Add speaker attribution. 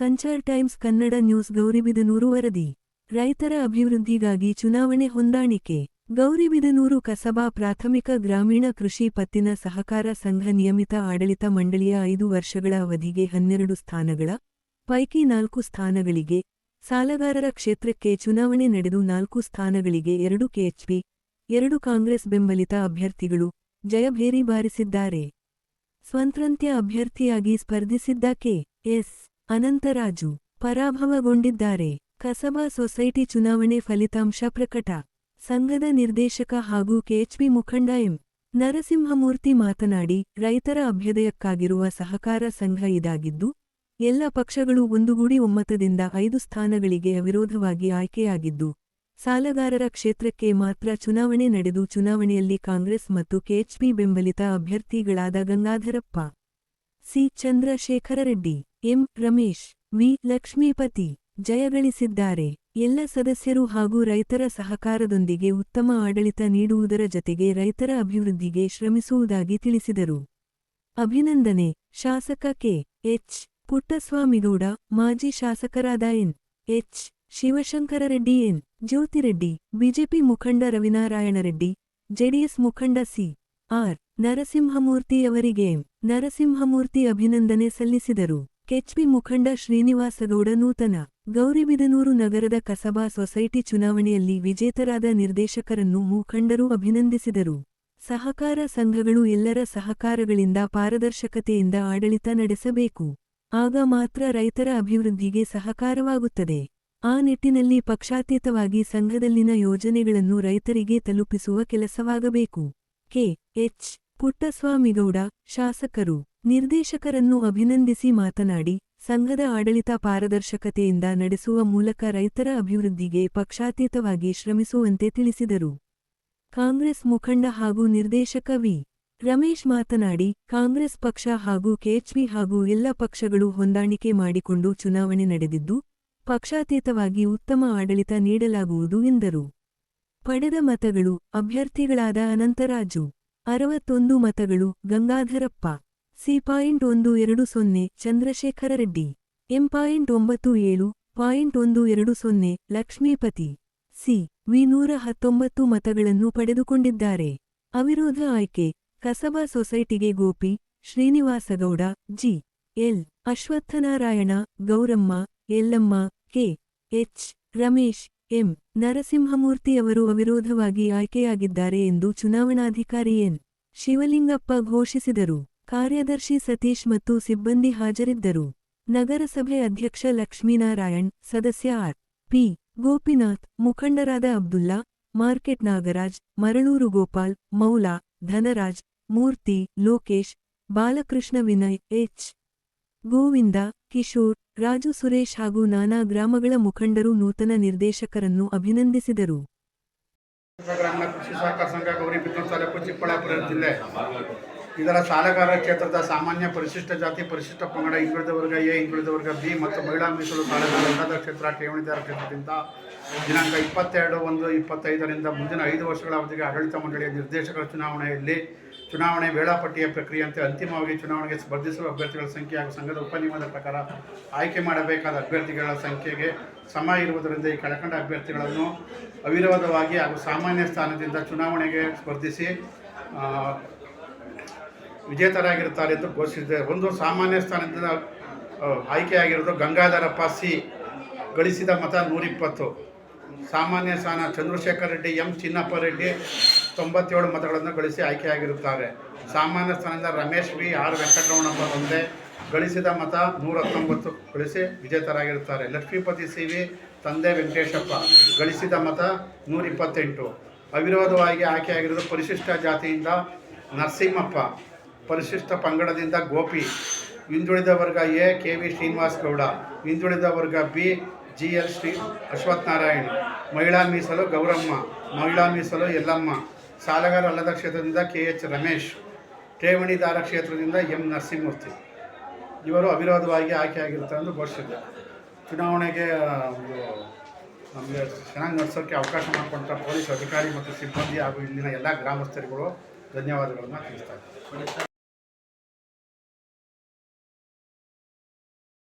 Speaker 1: Star Times Kannada news Gauribidanur ವರದಿ. ರೈತರ ಅಭಿವೃದ್ಧಿಗಾಗಿ ಚುನಾವಣೆ ಹೊಂದಾಣಿಕೆ. ಗೌರಿಬಿದನೂರು ಕಸಬಾ ಪ್ರಾಥಮಿಕ ಗ್ರಾಮೀಣ ಕೃಷಿ ಪತ್ತಿನ ಸಹಕಾರ ಸಂಘ ನಿಯಮಿತ ಆಡಳಿತ ಮಂಡಳಿಯ ಐದು ವರ್ಷಗಳ ಅವಧಿಗೆ ಹನ್ನೆರಡು ಸ್ಥಾನಗಳ, ಪೈಕಿ ನಾಲ್ಕು ಸ್ಥಾನಗಳಿಗೆ, ಸಾಲಗಾರರ ಕ್ಷೇತ್ರಕ್ಕೆ ಚುನಾವಣೆ ನಡೆದು ನಾಲ್ಕು ಸ್ಥಾನಗಳಿಗೆ ಎರಡು ಕೆಎಚ್ಪಿ, ಎರಡು ಕಾಂಗ್ರೆಸ್ ಬೆಂಬಲಿತ ಅಭ್ಯರ್ಥಿಗಳು ಜಯಭೇರಿ ಬಾರಿಸಿದ್ದಾರೆ. ಸ್ವತಂತ್ರ ಅಭ್ಯರ್ಥಿಯಾಗಿ ಸ್ಪರ್ಧಿಸಿದ್ದ ಕೆ ಎಸ್. ಅನಂತರಾಜು ಪರಾಭವಗೊಂಡಿದ್ದಾರೆ. ಕಸಬಾ ಸೊಸೈಟಿ ಚುನಾವಣೆ ಫಲಿತಾಂಶ ಪ್ರಕಟ. ಸಂಘದ ನಿರ್ದೇಶಕ ಹಾಗೂ ಕೆಎಚ್ಪಿ ಮುಖಂಡ ಎಂ. ನರಸಿಂಹಮೂರ್ತಿ ಮಾತನಾಡಿ, ರೈತರ ಅಭ್ಯುದಯಕ್ಕಾಗಿರುವ ಸಹಕಾರ ಸಂಘ ಇದಾಗಿದ್ದು, ಎಲ್ಲ ಪಕ್ಷಗಳು ಒಂದುಗೂಡಿ ಒಮ್ಮತದಿಂದ ಐದು ಸ್ಥಾನಗಳಿಗೆ ಅವಿರೋಧವಾಗಿ ಆಯ್ಕೆಯಾಗಿದ್ದು, ಸಾಲಗಾರರ ಕ್ಷೇತ್ರಕ್ಕೆ ಮಾತ್ರ ಚುನಾವಣೆ ನಡೆದು ಚುನಾವಣೆಯಲ್ಲಿ ಕಾಂಗ್ರೆಸ್ ಮತ್ತು ಕೆಎಚ್ಪಿ ಬೆಂಬಲಿತ ಅಭ್ಯರ್ಥಿಗಳಾದ Gangadharappa C. Chandrashekhara Reddy, M. Ramesh, V. Lakshmipathi ಜಯಗಳಿಸಿದ್ದಾರೆ. ಎಲ್ಲ ಸದಸ್ಯರು ಹಾಗೂ ರೈತರ ಸಹಕಾರದೊಂದಿಗೆ ಉತ್ತಮ ಆಡಳಿತ ನೀಡುವುದರ ಜತೆಗೆ ರೈತರ ಅಭಿವೃದ್ಧಿಗೆ ಶ್ರಮಿಸುವುದಾಗಿ ತಿಳಿಸಿದರು. ಅಭಿನಂದನೆ. ಶಾಸಕ ಕೆ. ಎಚ್. ಪುಟ್ಟಸ್ವಾಮಿಗೌಡ, ಮಾಜಿ ಶಾಸಕರಾದ N. H. Shivashankarareddy N. Jyothireddy, BJP ಮುಖಂಡ ರವಿನಾರಾಯಣರೆಡ್ಡಿ ಜೆಡಿಎಸ್ ಮುಖಂಡ ಸಿ. ಆರ್. ನರಸಿಂಹಮೂರ್ತಿಯವರಿಗೆ ನರಸಿಂಹಮೂರ್ತಿ ಅಭಿನಂದನೆ ಸಲ್ಲಿಸಿದರು. ಕೆಚ್ಪಿ ಮುಖಂಡ ಶ್ರೀನಿವಾಸಗೌಡ ನೂತನ ಗೌರಿಬಿದನೂರು ನಗರದ ಕಸಬಾ ಸೊಸೈಟಿ ಚುನಾವಣೆಯಲ್ಲಿ ವಿಜೇತರಾದ ನಿರ್ದೇಶಕರನ್ನು ಮುಖಂಡರು ಅಭಿನಂದಿಸಿದರು. ಸಹಕಾರ ಸಂಘಗಳು ಎಲ್ಲರ ಸಹಕಾರಗಳಿಂದ ಪಾರದರ್ಶಕತೆಯಿಂದ ಆಡಳಿತ ನಡೆಸಬೇಕು. ಆಗ ಮಾತ್ರ ರೈತರ ಅಭಿವೃದ್ಧಿಗೆ ಸಹಕಾರವಾಗುತ್ತದೆ. ಆ ನಿಟ್ಟಿನಲ್ಲಿ ಪಕ್ಷಾತೀತವಾಗಿ ಸಂಘದಲ್ಲಿನ ಯೋಜನೆಗಳನ್ನು ರೈತರಿಗೆ ತಲುಪಿಸುವ ಕೆಲಸವಾಗಬೇಕು. ಕೆ. ಎಚ್. ಪುಟ್ಟಸ್ವಾಮಿಗೌಡ, ಶಾಸಕರು, ನಿರ್ದೇಶಕರನ್ನು ಅಭಿನಂದಿಸಿ ಮಾತನಾಡಿ, ಸಂಘದ ಆಡಳಿತ ಪಾರದರ್ಶಕತೆಯಿಂದ ನಡೆಸುವ ಮೂಲಕ ರೈತರ ಅಭಿವೃದ್ಧಿಗೆ ಪಕ್ಷಾತೀತವಾಗಿ ಶ್ರಮಿಸುವಂತೆ ತಿಳಿಸಿದರು. ಕಾಂಗ್ರೆಸ್ ಮುಖಂಡ ಹಾಗೂ ನಿರ್ದೇಶಕ ವಿ. ರಮೇಶ್ ಮಾತನಾಡಿ, ಕಾಂಗ್ರೆಸ್ ಪಕ್ಷ ಹಾಗೂ ಕೆಎಚ್ಪಿ ಹಾಗೂ ಎಲ್ಲ ಪಕ್ಷಗಳು ಹೊಂದಾಣಿಕೆ ಮಾಡಿಕೊಂಡು ಚುನಾವಣೆ ನಡೆದಿದ್ದು, ಪಕ್ಷಾತೀತವಾಗಿ ಉತ್ತಮ ಆಡಳಿತ ನೀಡಲಾಗುವುದು ಎಂದರು. ಪಡೆದ ಮತಗಳು, ಅಭ್ಯರ್ಥಿಗಳಾದ ಅನಂತರಾಜು ಅರವತ್ತೊಂದು ಮತಗಳು ಗಂಗಾಧರಪ್ಪ. ಸಿ ಪಾಯಿಂಟ್ ಒಂದು ಎರಡು ಸೊನ್ನೆ ಚಂದ್ರಶೇಖರ ರೆಡ್ಡಿ. ಎಂ ಪಾಯಿಂಟ್ ಒಂಬತ್ತು ಏಳು ಪಾಯಿಂಟ್ ಒಂದು ಎರಡು ಸೊನ್ನೆ ಲಕ್ಷ್ಮೀಪತಿ. ಸಿ ವಿ ನೂರ ಹತ್ತೊಂಬತ್ತು ಮತಗಳನ್ನು ಪಡೆದುಕೊಂಡಿದ್ದಾರೆ. ಅವಿರೋಧ ಆಯ್ಕೆ ಕಸಬಾ ಸೊಸೈಟಿಗೆ Gopi Srinivasagowda, G. L. Ashwathanarayana, Gowramma Yellamma K. H. Ramesh M. ನರಸಿಂಹಮೂರ್ತಿಯವರು ಅವಿರೋಧವಾಗಿ ಆಯ್ಕೆಯಾಗಿದ್ದಾರೆ ಎಂದು ಚುನಾವಣಾಧಿಕಾರಿ ಎನ್. ಶಿವಲಿಂಗಪ್ಪ ಘೋಷಿಸಿದರು. ಕಾರ್ಯದರ್ಶಿ ಸತೀಶ್ ಮತ್ತು ಸಿಬ್ಬಂದಿ ಹಾಜರಿದ್ದರು. ನಗರಸಭೆ ಅಧ್ಯಕ್ಷ ಲಕ್ಷ್ಮೀನಾರಾಯಣ್, ಸದಸ್ಯ ಆರ್. ಪಿ. ಗೋಪಿನಾಥ್, ಮುಖಂಡರಾದ ಅಬ್ದುಲ್ಲಾ, ಮಾರ್ಕೆಟ್ ನಾಗರಾಜ್, ಮರಳೂರು ಗೋಪಾಲ್, ಮೌಲಾ, ಧನರಾಜ್, ಮೂರ್ತಿ, ಲೋಕೇಶ್, ಬಾಲಕೃಷ್ಣ ವಿನಯ್, ಎಚ್. ಗೋವಿಂದ, ಕಿಶೋರ್, ರಾಜು ಸುರೇಶ್ ಹಾಗೂ ನಾನಾ ಗ್ರಾಮಗಳ ಮುಖಂಡರು ನೂತನ ನಿರ್ದೇಶಕರನ್ನು ಅಭಿನಂದಿಸಿದರು.
Speaker 2: ಗ್ರಾಮೀಣ ಕೃಷಿ ಸಹಕಾರ ಸಂಘ ಗೌರಿ ತಾಲೂಕು ಚಿಕ್ಕಬಳ್ಳಾಪುರ ಜಿಲ್ಲೆ. ಇದರ ಸಾಲಗಾರ ಕ್ಷೇತ್ರದ ಸಾಮಾನ್ಯ ಪರಿಶಿಷ್ಟ ಜಾತಿ, ಪರಿಶಿಷ್ಟ ಪಂಗಡ, ಹಿಂದುಳಿದ ವರ್ಗ ಎ, ಹಿಂದುಳಿದ ವರ್ಗ ಬಿ ಮತ್ತು ಮಹಿಳಾ ಮೀಸಲು ಸಾಲಗಾರ ಕ್ಷೇತ್ರ ಠೇವಣಿದಾರ ಕ್ಷೇತ್ರದಿಂದ ದಿನಾಂಕ ಇಪ್ಪತ್ತೆರಡು ಒಂದು ಇಪ್ಪತ್ತೈದರಿಂದ ಮುಂದಿನ ಐದು ವರ್ಷಗಳ ಅವಧಿಗೆ ಆಡಳಿತ ಮಂಡಳಿಯ ನಿರ್ದೇಶಕರ ಚುನಾವಣೆಯಲ್ಲಿ ಚುನಾವಣೆ ವೇಳಾಪಟ್ಟಿಯ ಪ್ರಕ್ರಿಯೆಯಂತೆ ಅಂತಿಮವಾಗಿ ಚುನಾವಣೆಗೆ ಸ್ಪರ್ಧಿಸುವ ಅಭ್ಯರ್ಥಿಗಳ ಸಂಖ್ಯೆ ಹಾಗೂ ಸಂಘದ ಉಪನಿಯಮದ ಪ್ರಕಾರ ಆಯ್ಕೆ ಮಾಡಬೇಕಾದ ಅಭ್ಯರ್ಥಿಗಳ ಸಂಖ್ಯೆಗೆ ಸಮ ಇರುವುದರಿಂದ ಈ ಕೆಳಕಂಡ ಅಭ್ಯರ್ಥಿಗಳನ್ನು ಅವಿರೋಧವಾಗಿ ಹಾಗೂ ಸಾಮಾನ್ಯ ಸ್ಥಾನದಿಂದ ಚುನಾವಣೆಗೆ ಸ್ಪರ್ಧಿಸಿ ವಿಜೇತರಾಗಿರುತ್ತಾರೆ ಎಂದು ಘೋಷಿಸಿದೆ ಒಂದು ಸಾಮಾನ್ಯ ಸ್ಥಾನದಿಂದ ಆಯ್ಕೆಯಾಗಿರೋದು ಗಂಗಾಧರಪ್ಪ ಸಿ ಗಳಿಸಿದ ಮತ ನೂರಿಪ್ಪತ್ತು. ಸಾಮಾನ್ಯ ಸ್ಥಾನ ಚಂದ್ರಶೇಖರ್ ರೆಡ್ಡಿ, ಎಂ ಚಿನ್ನಪ್ಪ ರೆಡ್ಡಿ ತೊಂಬತ್ತೇಳು ಮತಗಳನ್ನು ಗಳಿಸಿ ಆಯ್ಕೆಯಾಗಿರುತ್ತಾರೆ. ಸಾಮಾನ್ಯ ಸ್ಥಾನದಿಂದ ರಮೇಶ್ ವಿ. ಆರ್. ವೆಂಕಟರಮಣಪ್ಪ ಒಂದೇ ಗಳಿಸಿದ ಮತ ನೂರ ಹತ್ತೊಂಬತ್ತು ಗಳಿಸಿ ವಿಜೇತರಾಗಿರುತ್ತಾರೆ. ಲಕ್ಷ್ಮೀಪತಿ ಸಿ. ವಿ. ತಂದೆ ವೆಂಕಟೇಶಪ್ಪ ಗಳಿಸಿದ ಮತ ನೂರ ಇಪ್ಪತ್ತೆಂಟು ಅವಿರೋಧವಾಗಿ ಆಯ್ಕೆಯಾಗಿರುವುದು ಪರಿಶಿಷ್ಟ ಜಾತಿಯಿಂದ ನರಸಿಂಹಪ್ಪ, ಪರಿಶಿಷ್ಟ ಪಂಗಡದಿಂದ ಗೋಪಿ, ಹಿಂದುಳಿದ ವರ್ಗ A. K. V. Srinivas Gowda, ಹಿಂದುಳಿದ ವರ್ಗ B. G. L. Shri. Ashwath Narayan, ಮಹಿಳಾ ಮೀಸಲು ಗೌರಮ್ಮ, ಮಹಿಳಾ ಮೀಸಲು ಯಲ್ಲಮ್ಮ ಸಾಲಗಾರ ಅಲ್ಲದ ಕ್ಷೇತ್ರದಿಂದ ಕೆ ಎಚ್ ರಮೇಶ್ ಠೇವಣಿದಾರ ಕ್ಷೇತ್ರದಿಂದ ಎಂ ನರಸಿಂಹಮೂರ್ತಿ. ಇವರು ಅವಿರೋಧವಾಗಿ ಆಯ್ಕೆಯಾಗಿರ್ತಾರೆ ಎಂದು ಘೋಷಿಸಿದ್ದೆ ಚುನಾವಣೆಗೆ ಒಂದು, ನಮಗೆ ಚೆನ್ನಾಗಿ ನಡೆಸೋಕ್ಕೆ ಅವಕಾಶ ಮಾಡಿಕೊಂಡ ಪೊಲೀಸ್ ಅಧಿಕಾರಿ ಮತ್ತು ಸಿಬ್ಬಂದಿ ಹಾಗೂ ಇಲ್ಲಿನ ಎಲ್ಲ ಗ್ರಾಮಸ್ಥರುಗಳು ಧನ್ಯವಾದಗಳನ್ನು ತಿಳಿಸ್ತಾರೆ